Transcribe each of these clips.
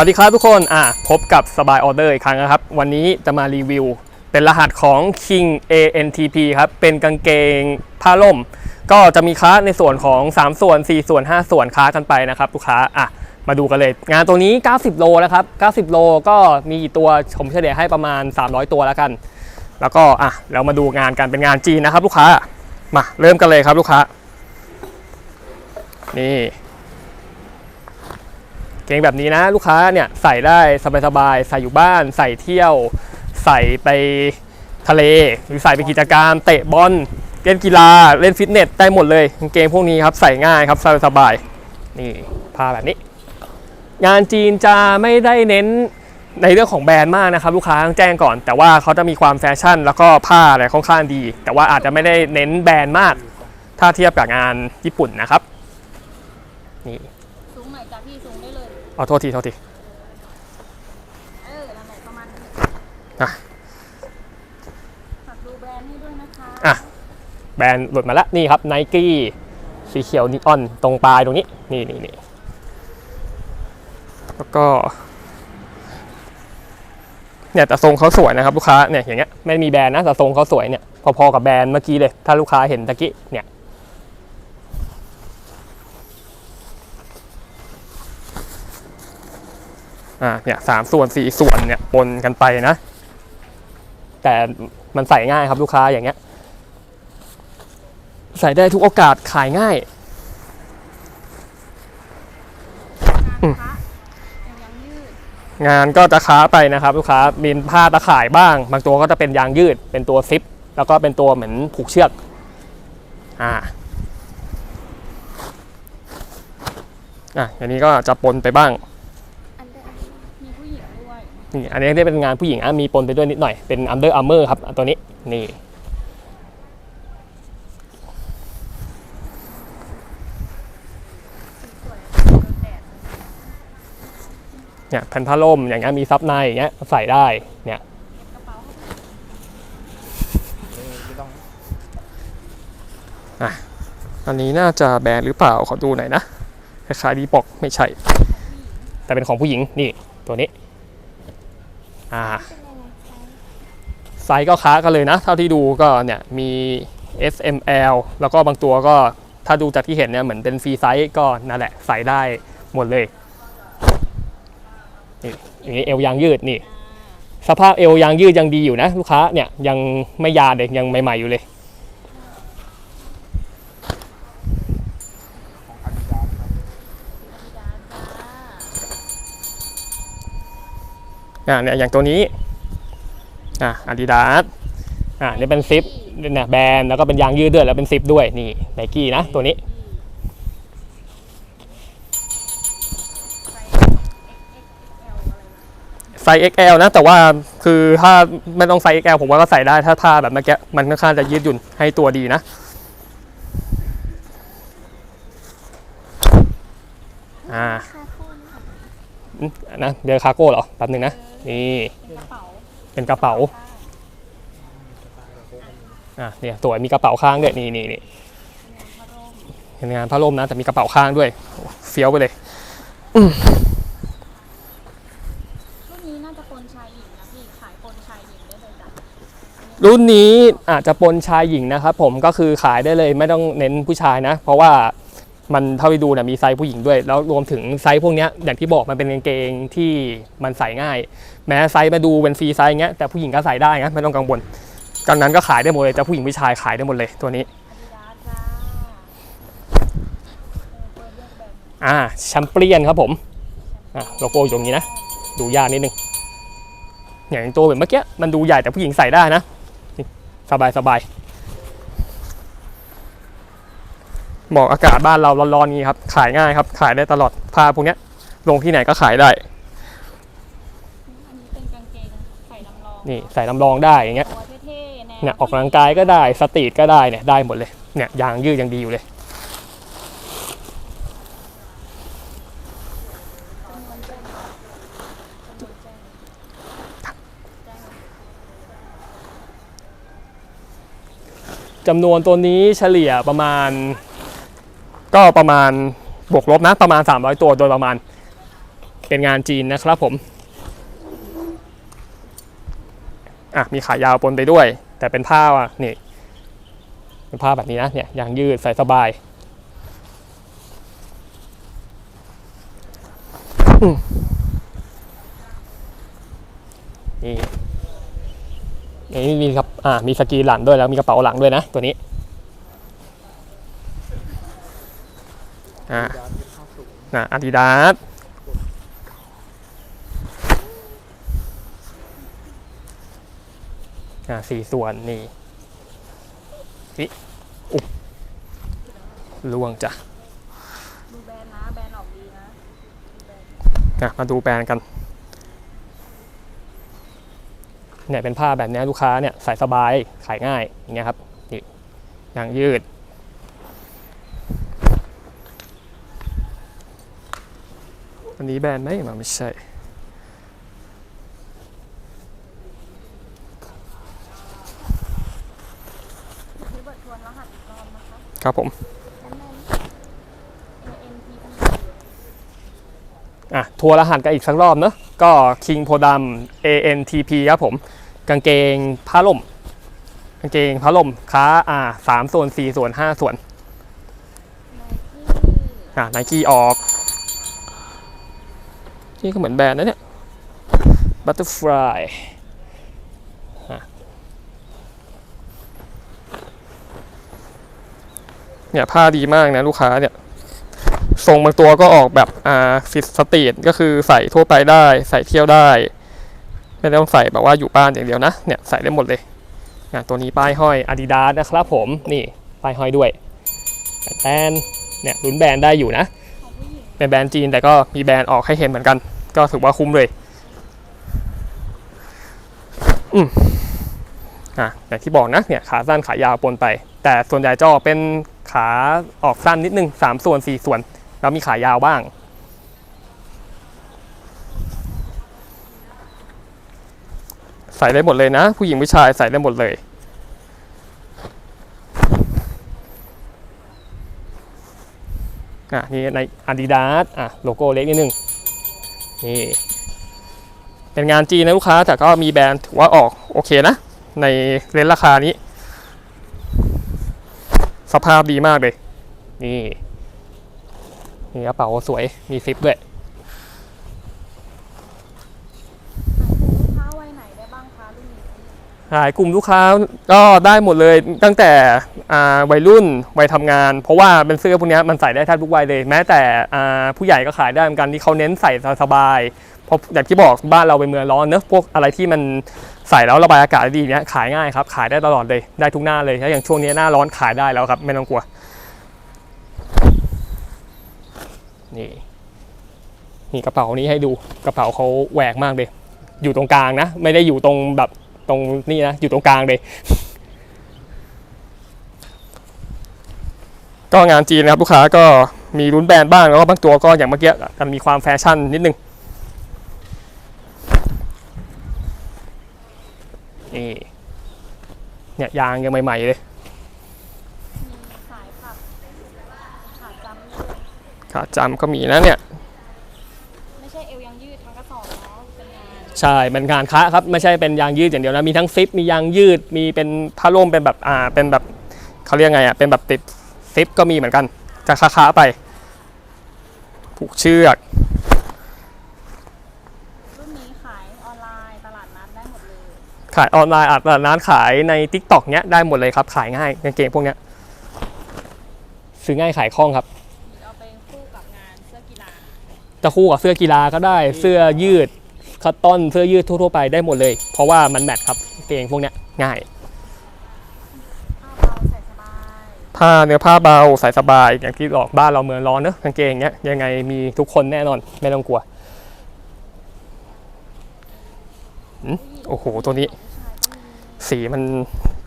วัสดีครับทุกคนอะพบกับสบายออเดอร์อีกครั้งนะครับ วันนี้จะมารีวิว เป็นรหัสของ King ANTP ครับ เป็นกางเกงผ้าล่ม ก็จะมีค้าในส่วนของ 3 ส่วน 4 ส่วน 5 ส่วนค้ากันไปนะครับลูกค้าอะมาดูกันเลย งานตัวนี้ 90 โลนะครับ 90 โลก็มีตัวผมเฉลี่ยให้ประมาณ 300 ตัวแล้วกัน แล้วก็อะเรามาดูงานกันเป็นงานจีนนะครับ ลูกค้ามาเริ่มกันเลยครับลูกค้านี่ เกงแบบนี้นะ ลูกค้าเนี่ยใส่ได้สบายๆใส่อยู่บ้าน ใส่เที่ยว ใส่ไปทะเล หรือใส่ไปกิจกรรมเตะบอลเล่นกีฬาเล่นฟิตเนสได้หมดเลยกางเกงพวกนี้ครับใส่ง่ายครับสบายๆนี่ผ้าแบบนี้ งานจีนจะไม่ได้เน้นในเรื่องของแบรนด์มากนะครับ ลูกค้าต้องแจ้งก่อน แต่ว่าเขาจะมีความแฟชั่น แล้วก็ผ้าอะไรค่อนข้างดี แต่ว่าอาจจะไม่ได้เน้นแบรนด์มาก ถ้าเทียบกับงานญี่ปุ่นนะครับ นี่ สูงหน่อยจ้ะพี่สูงได้ เลยเอาโทษทีโทษทีเออนั่นแหละประมาณนี้อะฝากดูแบรนด์ให้ด้วยนะคะอะแบรนด์หลุดมาแล้วนี่ครับไนกี้สีเขียวนีออนตรงปลายตรงนี้ นี่นี่นี่แล้วก็เนี่ยแต่ทรงเขาสวยนะครับลูกค้าเนี่ยอย่างเงี้ยไม่มีแบรนด์นะแต่ทรงเขาสวยเนี่ยพอๆกับแบรนด์เมื่อกี้เลย ถ้าลูกค้าเห็นตะกี้เนี่ย อ่าเนี่ยสามส่วนสี่ส่วนเนี่ยปนกันไปนะ แต่มันใส่ง่ายครับลูกค้าอย่างเงี้ย ใส่ได้ทุกโอกาสขายง่ายอืมคะยังยังยืดงานก็จะค้าไปนะครับ ลูกค้ามีผ้าตะข่ายบ้าง บางตัวก็จะเป็นยางยืด เป็นตัวซิป แล้วก็เป็นตัวเหมือนผูกเชือก อ่า อะอย่างนี้ก็จะปนไปบ้าง อันเดอร์มีผู้หญิงด้วย นี่อันนี้ได้เป็นงานผู้หญิงอะมีปนไปด้วยนิดหน่อยเป็น Under Armour ครับอันตัวนี้นี่เนี่ยแผ่นผ้าล่มอย่างเงี้ยมีซับในอย่างเงี้ยใส่ได้เนี่ยเก็บกระอันนี้น่าจะแบรนด์หรือเปล่าขอดูหน่อยนะคล้ายๆดีบอกไม่ใช่ แต่เป็นของผู้หญิงนี่ตัวนี้ อ่าไซส์ก็ค้ากันเลยนะ เท่าที่ดูก็เนี่ยมี S M L แล้วก็บางตัวก็ถ้าดูจากที่เห็นเนี่ยเหมือนเป็นฟรีไซส์ก็นั่นแหละใส่ได้หมดเลยนี่อย่างนี้เอวยางยืดนี่ สภาพเอวยางยืดยังดีอยู่นะ ลูกค้าเนี่ยยังไม่ยาเด็กยังใหม่ๆอยู่เลย อาดิดาสจ้า อ่าเนี่ยอย่างตัวนี้อะอาดิดาสอ่านี่เป็นซิปเนี่ยแบรนด์แล้วก็เป็นยางยืดด้วยแล้วเป็นซิปด้วยนี่ไนกี้นะตัวนี้ไซส์ XXL อะไรนะไซส์ XL นะ แต่ว่าคือถ้าไม่ต้องไซส์ XL ผมว่าก็ใส่ได้ถ้าผ้าแบบเมื่อกี้มันค่อนข้างจะยืดหยุ่นให้ตัวดีนะอ่า นค่ะอืมนะเดลคาโก้เหรอแป๊บหนึงนะนี่เป็นกระเป๋าเป็นกระเป๋าอะเนี่ยตัวมีกระเป๋าข้างด้วยนี่นี่นี่พระร่มเป็นงานผ้าร่มนะแต่มีกระเป๋าข้างด้วยโอ้เฟี้ยวไปเลยรุ่นนี้น่าจะปนชายหญิงนะพี่ขายปนชายหญิงได้เลยจ้ะรุ่นนี้อาจจะปนชายหญิงนะครับผมก็คือขายได้เลยไม่ต้องเน้นผู้ชายนะ เพราะว่า มันเท่าที่ดูเนี่ยมีไซส์ผู้หญิงด้วย แล้วรวมถึงไซส์พวกนี้อย่างที่บอกมันเป็นกางเกงที่มันใส่ง่าย แม้ไซส์มาดูเป็นฟรีไซส์เงี้ยแต่ผู้หญิงก็ใส่ได้นะไม่ต้องกังวลดังนั้นก็ขายได้หมดเลยจะผู้หญิงผู้ชายขายได้หมดเลยตัวนี้อ่าแชมเปี้ยนครับผมอะโลโก้อยู่ตรงนี้นะ ดูยากนิดนึงอย่างตัวแบบเมื่อกี้มันดูใหญ่แต่ผู้หญิงใส่ได้นะสบายสบายเหมาะอากาศบ้านเราร้อนๆนี้ครับ ขายง่ายครับ ขายได้ตลอดผ้าพวกเนี้ย ลงที่ไหนก็ขายได้ อันนี้เป็นกางเกงใส่ลำลองนี่ใส่ลำลองได้อย่างเงี้ย ตัวเท่ๆแนวเนี่ยออกกำลังกายก็ได้สตรีทก็ได้เนี่ยได้หมดเลยเนี่ยยางยืดยังดีอยู่เลย จำนวนแจ้งจำนวนตัวนี้เฉลี่ยประมาณ ก็ประมาณบวกลบนะประมาณ 300 ตัวโดยประมาณเป็นงานจีนนะครับผมอะมีขายาวปนไปด้วย แต่เป็นผ้าอะนี่เป็นผ้าแบบนี้นะเนี่ยยางยืดใส่สบายนี่นี่มีครับอ่ามีสกีหลังด้วยแล้วมีกระเป๋าหลังด้วยนะตัวนี้ อ่านะอาดิดาสอ่าสี่ส่วนนี่นี่อุ๊บล่วงจ้ะดูแบรนด์นะ แบรนด์ออกดีนะอะมาดูแบรนด์กัน เนี่ยเป็นผ้าแบบเนี้ยลูกค้าเนี่ยใส่สบาย ขายง่าย อย่างเงี้ยครับ นี่ยางยืด อันนี้แบรนด์ไหมมันไม่ใช่ครับผมอะทัวร์รหัสกันอีกสักรอบเนอะก็ King โพดำ ANTP ครับผม กางเกงผ้าล่ม กางเกงผ้าล่มค้าอ่าสามส่วนสี่ส่วนห้าส่วนอะไนกี้ออก นี่ก็เหมือนแบรนด์นะเนี่ย Butterfly อะเนี่ยผ้าดีมากนะลูกค้าเนี่ยทรงบางตัวก็ออกแบบอ่าฟิตสตรีทก็คือใส่ทั่วไปได้ ใส่เที่ยวได้ ไม่ต้องใส่แบบว่าอยู่บ้านอย่างเดียวนะ เนี่ยใส่ได้หมดเลยอะตัวนี้ป้ายห้อย Adidas นะครับผมนี่ป้ายห้อยด้วยแบรนเนี่ยลุ้นแบรนด์ได้อยู่นะ เป็นแบรนด์จีนแต่ก็มีแบรนด์ออกให้เห็นเหมือนกัน ก็ถือว่าคุ้มเลย อืมอะอย่างที่บอกนะเนี่ยขาสั้นขายาวปนไป แต่ส่วนใหญ่จะออกเป็นขาออกสั้นนิดนึง3ส่วน4ส่วน แล้วมีขายาวบ้างใส่ได้หมดเลยนะ ผู้หญิงผู้ชายใส่ได้หมดเลย อะนี่ใน Adidas อะโลโก้เล็กนิดนึงนี่เป็นงานจีนนะลูกค้า แต่ก็มีแบรนด์ถือว่าออกโอเคนะ ในเลนราคานี้ สภาพดีมากเลย นี่นี่กระเป๋าสวยมีซิปด้วย ลูกค้าวัยไหนได้บ้างคะรุ่นนี้ ขายกลุ่มลูกค้าก็ได้หมดเลยตั้งแต่วัยรุ่นวัยทำงาน เพราะว่าเป็นเสื้อพวกนี้มันใส่ได้แทบทุกวัยเลย แม้แต่ผู้ใหญ่ก็ขายได้เหมือนกันที่เขาเน้นใส่สบายเพราะอย่างที่บอกบ้านเราเป็นเมืองร้อนเนอะพวกอะไรที่มันใส่แล้วระบายอากาศด้ดีเนี้ยขายง่ายครับขายได้ตลอดเลยได้ทุกหน้าเลยถ้าอย่างช่วงนี้หน้าร้อนขายได้แล้วครับไม่ต้องกลัวนี่นี่กระเป๋านี้ให้ดูกระเป๋าเขาแหวกมากเลย อยู่ตรงกลางนะ ไม่ได้อยู่ตรงแบบ ตรงนี่นะ อยู่ตรงกลางเลย ก็งานจีนนะครับ ลูกค้าก็มีรุ้นแบรนด์บ้าง แล้วก็บางตัวก็อย่างเมื่อกี้มันมีความแฟชั่นนิดนึงนี่เนี่ยยางยังใหม่ ๆ เลยมีขายผักขาจำด้วยขาจำก็มีนะเนี่ย ใช่เป็นงานค้าครับไม่ใช่เป็นยางยืดอย่างเดียวนะมีทั้งซิปมียางยืดมีเป็นผ้าร่มเป็นแบบอ่าเป็นแบบเขาเรียกไงอะเป็นแบบติดซิปก็มีเหมือนกันจะค้าๆไปผูกเชือกรุ่นนี้ขายออนไลน์ตลาดนัดได้หมดเลยขายออนไลน์อาจจะร้านขายใน t ิ k t o k เนี้ยได้หมดเลยครับขายง่ายกางเกงพวกเนี้ยซื้อง่ายขายคล่องครับ เอาไปคู่กับงานเสื้อกีฬาจะคู่กับเสื้อกีฬาก็ได้เสื้อยืด คัตตอนเสื้อยืดทั่วๆไปได้หมดเลย เพราะว่ามันแมทครับเกงพวกเนี้ยง่ายผ้าเนื้อผ้าเบาใส่สบายอย่างที่บอกบ้านเราเมืองร้อนเนอะกางเกงเนี้ยยังไงมีทุกคนแน่นอนไม่ต้องกลัวโอ้โหตัวนี้ สีมัน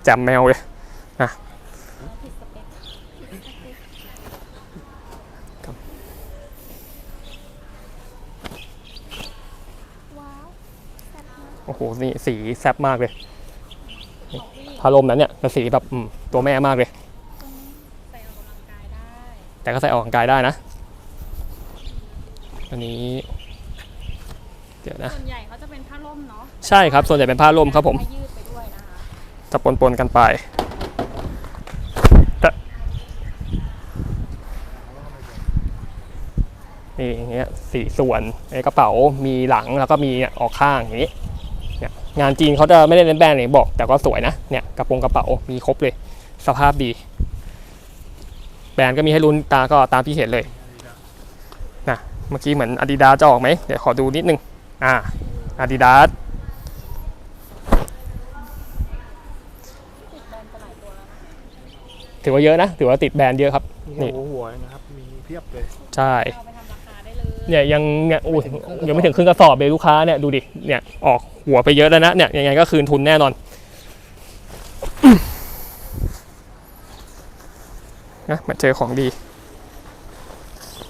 แจ่มแมวเลย ผิดสเปคผิดสเปค ครับ ว้าวแซ่บมาก โอ้โหนี่สีแซ่บมากเลยของผู้หญิงพารมนั้นเนี่ยเป็นสีแบบอืมตัวแม่มากเลยใส่ออกกำลังกายได้แต่ก็ใส่ออกกำลังกายได้นะ อันนี้ เดี๋ยวนะ ส่วนใหญ่เขาจะเป็นผ้าร่มเนาะ ใช่ครับ ส่วนใหญ่เป็นผ้าร่มครับผมผ้ายืดไปด้วยนะคะจะปนปนๆกันไปแต่นี่อย่างเงี้ยสี่ส่วนในกระเป๋ามีหลังแล้วก็มีเนี่ยออกข้างอย่างนี้ เนี่ยงานจีนเขาจะไม่ได้เน้นแบรนด์อย่างที่บอก แต่ก็สวยนะเนี่ยกระโปรงกระเป๋ามีครบเลย สภาพดี แบรนด์ก็มีให้ลุ้นตาก็ตามที่เห็นเลยนะเมื่อกี้เหมือน Adidas จะออกไหมเดี๋ยวขอดูนิดนึงอ่า Adidas ติดแบรนด์ไปหลายตัวแล้วนะถือว่าเยอะนะ ถือว่าติดแบรนด์เยอะครับ นี่หัวหัวๆนะครับ มีเพียบเลย ใช่ เอาไปทำราคาได้เลยเนี่ยยังเนี่ยอุ้ยยังไม่ถึงครึ่งกระสอบเลยลูกค้าเนี่ยดูดิเนี่ยออกหัวไปเยอะแล้วนะเนี่ยยังไงก็คืนทุนแน่นอนนะมาเจอของดี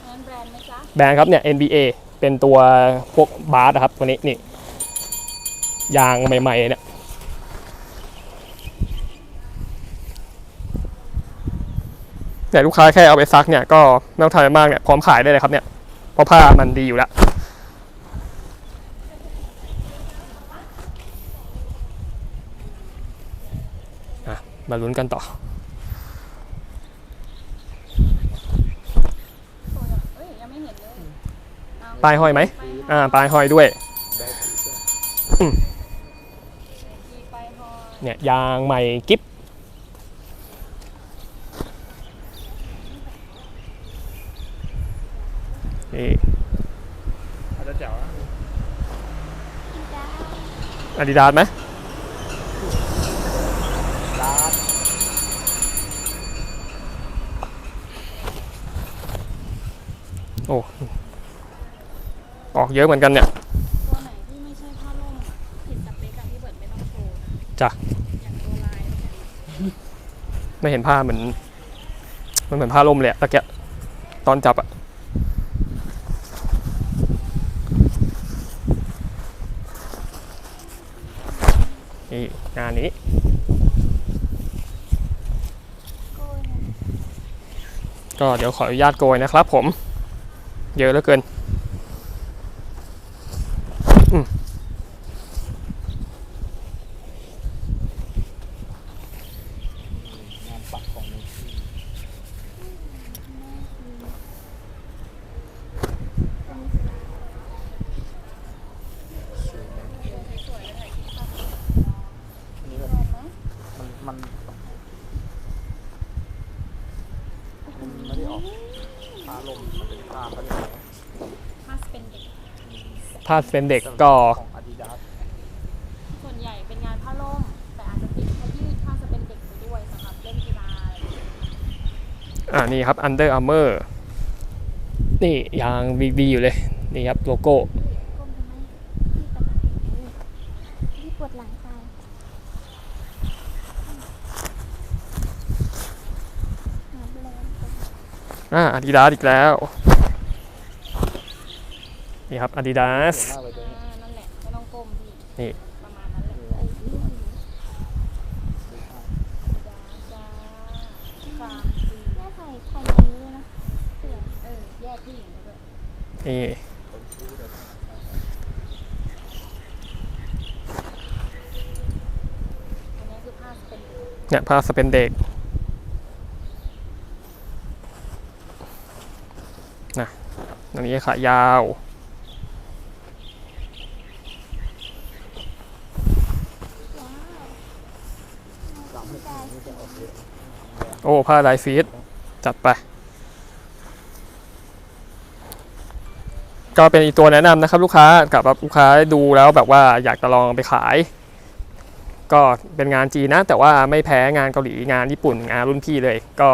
งั้นแบรนด์ไหมจ๊ะแบรนด์ครับเนี่ย NBA เป็นตัวพวกบาสอะครับตัวนี้นี่ยางใหม่ๆเนี่ยเนี่ยลูกค้าแค่เอาไปซักเนี่ยก็ไม่ต้องทำอะไรมากเนี่ยพร้อมขายได้เลยครับเนี่ยเพ ราะผ้ามันดีอยู่แล้วมาลุ้นกันต่อตัวอย่างเอ้ยยังไม่เห็นเลายห้อยไหมป้ายอ่า ปลายห้อยด้วย เนี้ยยเนี่ย ยางใหม่กิฟ นี่อาจจะแจ๋วนะอาดิดาสไหมร้านโอ้ ออกเยอะเหมือนกันเนี่ย ตัวไหนที่ไม่ใช่ผ้าร่มอะผิดสเปคอะพี่เบิร์ดไม่ต้องโชว์นะจ้ะ อย่างตัวลายเนี่ยไม่เห็นผ้าเหมือน มันเหมือนผ้าล่มเลยอะตะเกียตอนจับอะ นี่งานนี้ ก็เดี๋ยวขออนุญาตโกยนะครับผม เยอะเหลือเกิน งานปักของมือที่สวยมาก สวยๆเลยถ่ายคลิปภาพ อันนี้แบบ แบรนด์ไหม มันมันมันไม่ได้ออกผ้าลมมันเป็นผ้าเขาเรียกอะไรนะ ผ้าสเป็นเด็ก ถ้าเป็นเด็กก็ ของ Adidas ส่วนใหญ่เป็นงานผ้าร่ม แต่อาจจะติดผ้ายืดผ้าสเป็นเด็กไปด้วยสำหรับเล่นกีฬาอะไรอย่างเงี้ยอ่านี่ครับ Under Armour นี่ยางวีอยู่เลย นี่ครับ โลโก้ ก้มทำไมพี่ปวดหลังพี่ปวดหลังตายหาแบรนด์ก่อนอ่า Adidas อีกแล้ว นี่ครับ Adidas สวยมากเลยตัวอ่านี้นั่นแหละไม่ต้องก้มพี่นี่ ประมาณนั้นแหละใส่นี่จ้าจ้าสามสี่แม่ใส่ใส่อย่างนี้เลยนะเสื้อเออแยกผู้หญิงไปด้วยนี่อันนี้คือผ้าสเป็นเด็กเนี่ยผ้าสเป็นเด็กนะอันนี้ขายาวว้าว สามหกนี่จะออกเยอะ โอ้ผ้าลายฟีดจัดไป ก็เป็นอีกตัวแนะนำนะครับ ลูกค้ากับแบบลูกค้าดูแล้วแบบว่าอยากจะลองไปขาย ก็เป็นงานจีนนะ แต่ว่าไม่แพ้งานเกาหลีงานญี่ปุ่นงานรุ่นพี่เลย ก็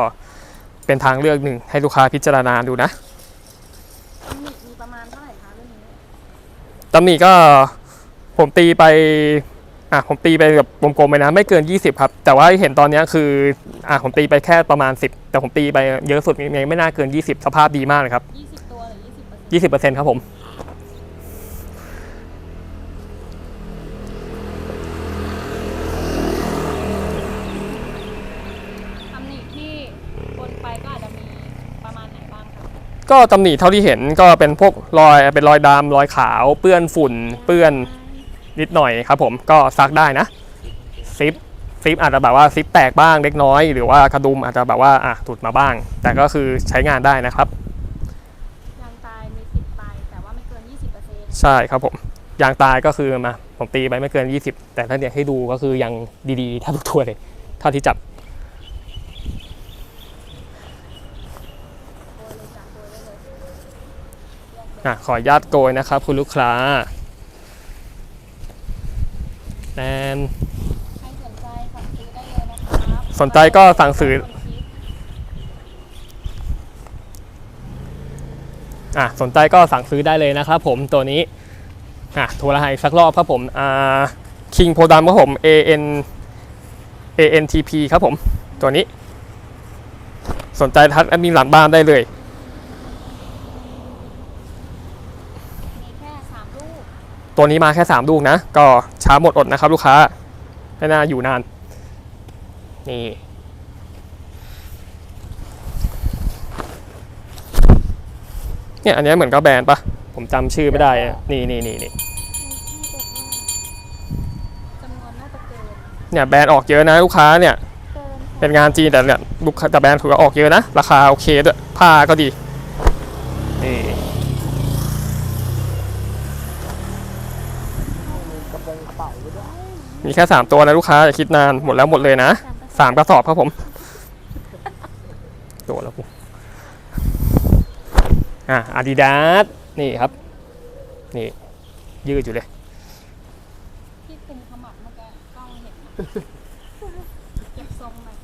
เป็นทางเลือกหนึ่งให้ลูกค้าพิจารณาดูนะตำหนิมีประมาณเท่าไหร่คะเรื่องนี้ตำหนิก็ผมตีไป อะผมตีไปแบบกลมๆไปนะไม่เกิน 20 ครับ แต่ว่าที่เห็นตอนเนี้ยคืออะผมตีไปแค่ประมาณ 10 แต่ผมตีไปเยอะสุดยังไงไม่น่าเกิน 20 สภาพดีมากเลยครับ 20 ตัวหรือ20เปอร์เซ็นต์20%ครับผมตำหนิที่บนไปก็อาจจะมีประมาณไหนบ้างคะก็ตำหนิเท่าที่เห็นก็เป็นพวกรอยเป็นรอยดำรอยขาว เปื้อนฝุ่น เปื้อน นิดหน่อยครับผมก็ซักได้นะซิปซิปอาจจะแบบว่าซิปแตกบ้างเล็กน้อย หรือว่ากระดุมอาจจะแบบว่าอะถุดมาบ้าง แต่ก็คือใช้งานได้นะครับยางตายมีติดไปแต่ว่าไม่เกิน 20%ใช่ครับผมยางตายก็คือมาผมตีไปไม่เกิน 20 แต่ถ้าเนี่ยให้ดูก็คือยังดีๆแทบทุกตัวเลยเท่าที่จับโดยเลยจ้ะโดยได้เลยอะขออนุญาตโกยนะครับคุณลูกค้า แนนใครสนใจสั่งซื้อได้เลยนะครับสนใจก็สั่งซื้อคนคิดอะสนใจก็สั่งซื้อได้เลยนะครับผมตัวนี้อะโทรหาอีกสักรอบครับผมอ่าคิงโพดามครับผม A N A N T P ครับผม ตัวนี้ สนใจทักแอดมินหลังบ้านได้เลย มีแค่ 3 ลูก ตัวนี้มาแค่ 3 ลูกนะ ก็ช้าหมดอดนะครับ ลูกค้าไม่น่าอยู่นาน นี่ เนี่ยอันเนี้ยเหมือนกับแบรนด์ปะผมจำชื่อไม่ได้อะนี่นี่นี่นี่จำนวนน่าจะเกินเนี่ยแบรนด์ออกเยอะนะลูกค้าเนี่ยเกินเป็นงานจีนแต่เนี่ยลูกค้าแต่แบรนด์ถือว่าออกเยอะนะ ราคาโอเคด้วย ผ้าก็ดี นี่ กระโปรงเป่าก็ได้ มีแค่3ตัวนะลูกค้าอย่าคิดนานหมดแล้วหมดเลยนะสามกระสอบครับผมโดนแล้วกูอะอาดิดาสนี่ครับ นี่ยืดอยู่เลยที่คุมขมับเมื่อกี้กล้องเห็นเก็บทรงหน่อย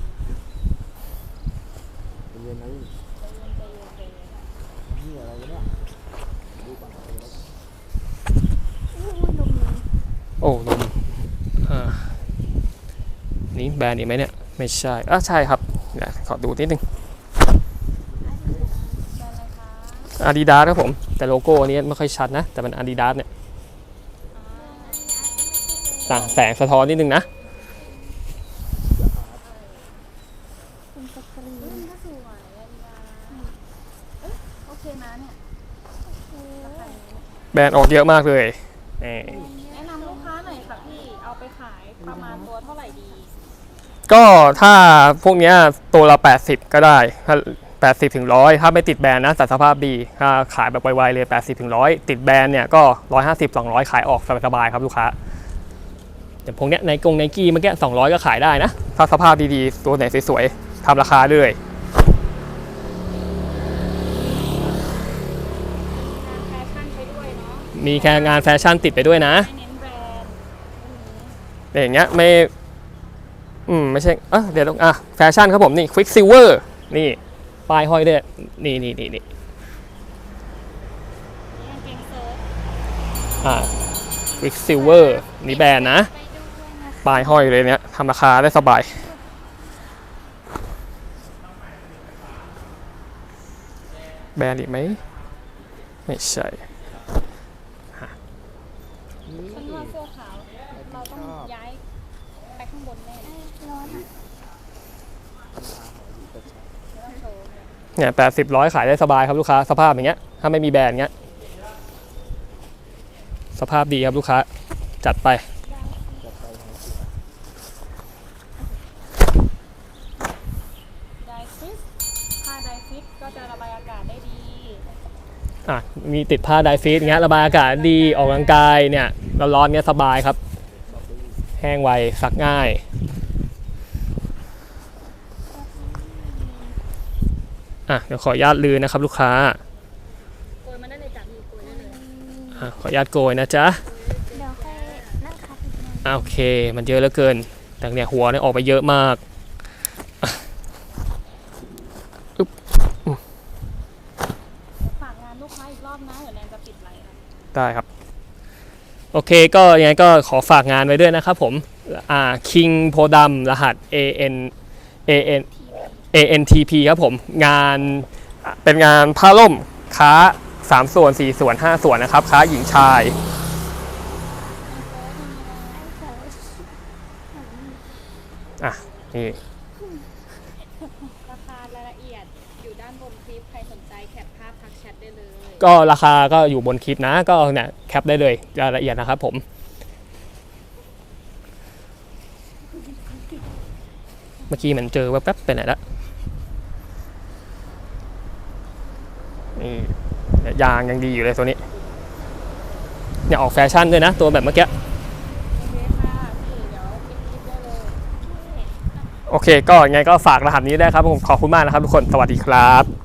เย็นนะพี่ใจเย็นใจเย็นใจเย็นนี่อะไรเนี่ยโอ้นม นี่แบรนด์อีกไหมเนี่ย ไม่ใช่อะใช่ครับเดี๋ยวขอดูนิดนึงเชิญเลยค่ะอาดิดาสครับผม แต่โลโก้อันนี้ไม่ค่อยชัดนะ แต่มันอาดิดาสเนี่ยอ่าต่างแสงสะท้อนนิดนึงนะเป็นสกรีอืนมก็สวยอะดีนะเอ้ยโอเคนะเนี่ยราคานี้แบรนด์ออกเยอะมากเลยนี่ แนะนำลูกค้าหน่อยค่ะพี่ เอาไปขายประมาณตัวเท่าไหร่ดี ก็ถ้าพวกเนี้ยตัวละ 80 ก็ได้ถ้า80ถึง100 ถ้าไม่ติดแบรนด์นะแต่สภาพดีถ้าขายแบบไวๆเลย 80ถึง100 ติดแบรนด์เนี่ยก็ 150 200 ขายออกสบายๆครับลูกค้าอย่างพวกเนี้ยในกงไนกี้เมื่อกี้200 ก็ขายได้นะ ถ้าสภาพดีๆ ตัวไหนสวยๆทำราคาเลยงานแฟชั่นไปด้วยเนาะมีแค่งานแฟชั่นติดไปด้วยนะไม่เน้นแบรนด์แต่อย่างเงี้ยไม่ อืมไม่ใช่อะเดี๋ยวต้องอะแฟชั่นครับผมนี่ Quick Silver นี่ป้ายห้อยด้วยนี่นี่นี่นี่นี่กางเกงเชิ้ตอ่า Quick Silver นี่แบรนด์นะปด้วยนะคะป้ายห้อยเลยเนี่ยทำราคาได้สบายแบรนด์อีกไหม ไม่ใช่ ร้อนอะไม่ต้องโชว์เลยเนี่ยแปดสิบร้อยขายได้สบายครับลูกค้า สภาพอย่างเงี้ย ถ้าไม่มีแบรนด์เงี้ย สภาพดีครับลูกค้า จัดไป ไดฟิสผ้าไดฟิสก็จะระบายอากาศได้ดี อะ มีติดผ้าไดฟีดอย่างเงี้ย ระบายอากาศดี ออกกำลังกายเนี่ยร้อนๆเงี้ยสบายครับ แห้งไวซักง่าย อะเดี๋ยวขออนุญาตลือนะครับลูกค้าโกยมันได้เลยจ้ะพี่โกยได้เลยอะขออนุญาตโกยนะจ๊ะเดี๋ยวค่อยนั่งคัดอีกหน่อยอะโอเค มันเยอะเหลือเกิน แต่เนี่ยหัวเนี่ยออกไปเยอะมากฝากงานลูกค้าอีกรอบนะเดี๋ยวแนนจะปิดไลน์นะ ได้ครับ โอเคก็ยังไงก็ขอฝากงานไว้ด้วยนะครับผมอ่าคิงโพดำรหัส A N A N A N T P ครับผม งานเป็นงานผ้าล่มค้า 3 ส่วน 4 ส่วน 5 ส่วนนะครับ ค้าหญิงชาย อะ นี่ ราคารายละเอียดอยู่ด้านบนคลิปใครสนใจแคปภาพทักแชทได้เลยก็ราคาก็อยู่บนคลิปนะ ก็เนี่ยแคปได้เลยรายละเอียดนะครับผมเมื่อกี้เหมันเจอแป๊บๆไปไหนละนี่เนี่ยยางยังดีอยู่เลยตัวนี้เนี่ยออกแฟชั่นด้วยนะ ตัวแบบเมื่อกี้ โอเคค่ะพี่เดี๋ยวปิดคลิปได้เลย โอเค ก็ยังไงก็ฝากรหัสนี้ได้ครับผมขอบคุณมากนะครับทุกคนสวัสดีครับ